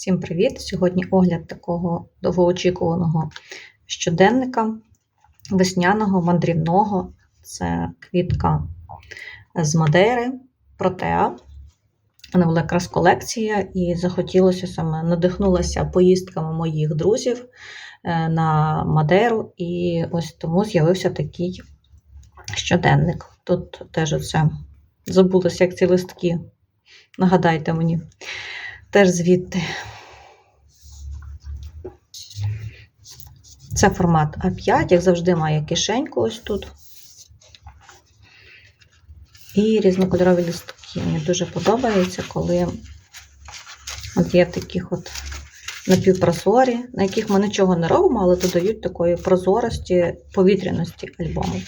Всім привіт! Сьогодні огляд такого довгоочікуваного щоденника весняного, мандрівного. Це квітка з Мадейри, Протеа. Вона була якраз колекція, і захотілося саме надихнулася поїздками моїх друзів е, на Мадейру, і ось тому з'явився такий щоденник. Тут теж оце забулося, як ці листки. Нагадайте мені. Теж звідти. Це формат А5, як завжди, має кишеньку ось тут. І різнокольорові листки. Мені дуже подобається, коли от є таких от напівпрозорі, на яких ми нічого не робимо, але додають такої прозорості, повітряності альбому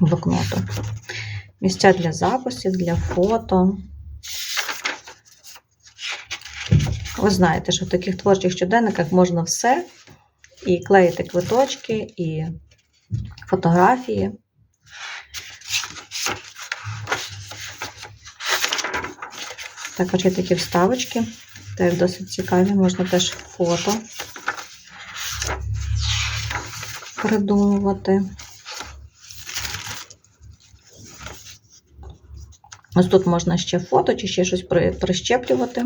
блокноту. Місця для записів, для фото. Ви знаєте, що в таких творчих щоденниках можна все. І клеїти квиточки, і фотографії. Також є такі вставочки, теж досить цікаві, можна теж фото придумувати. Ось тут можна ще фото чи ще щось прищеплювати.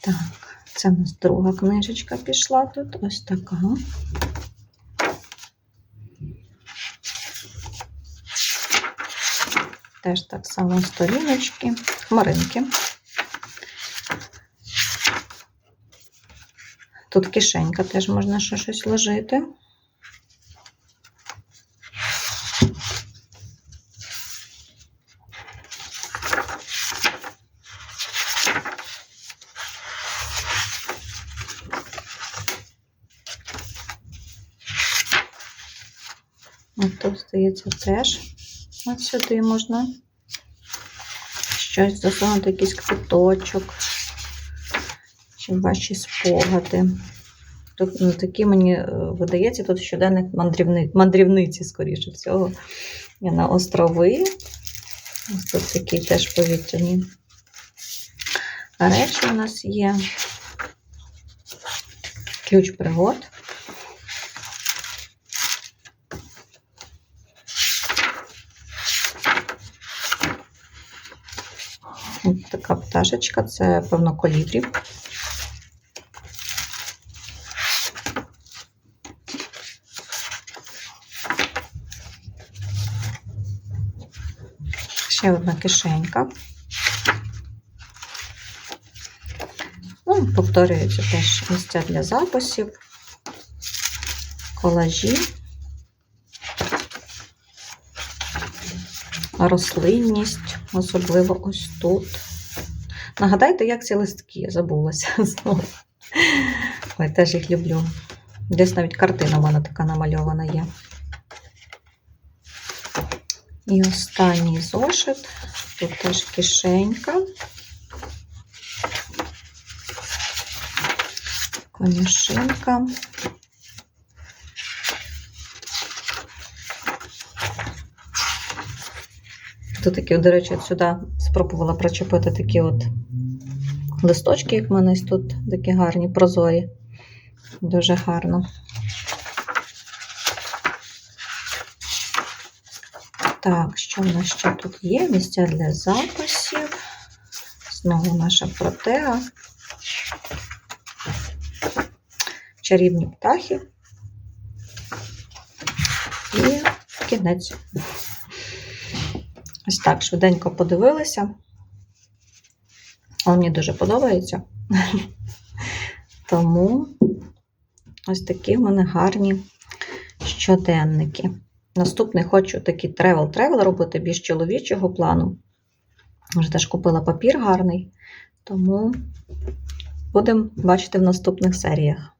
Так, це у нас друга книжечка пішла тут, ось така. Теж так само сторіночки, хмаринки. Тут кишенька теж можна ще щось ложити. От тут, здається, теж от сюди можна щось засунути, якийсь квиточок, чи ваші спогади. Тут ну, такі мені е, видається, тут щоденник мандрівни, мандрівниці, скоріше всього. Я на острови. Ось тут такі теж повітряні речі у нас є. Ключ пригод. Така пташечка, це, певно, колібрі. Ще одна кишенька. Ну, повторюються теж місця для записів, колажі, рослинність, особливо ось тут. Нагадайте, як ці листки, я забулася знову. Ой, теж їх люблю. Десь навіть картина в мене така намальована є. І останній зошит. Тут теж кишенька. Конюшинка. Тут такі, до речі, от сюди спробувала причепити такі от листочки, як в мене тут такі гарні, прозорі. Дуже гарно. Так, що в нас ще тут є? Місця для записів. Знову наша протеа. Чарівні птахи. І кінець. Ось так, швиденько подивилися. Але мені дуже подобається. Тому ось такі в мене гарні щоденники. Наступний хочу такий тревел-тревел робити більш чоловічого плану. Вже теж купила папір гарний, тому будемо бачити в наступних серіях.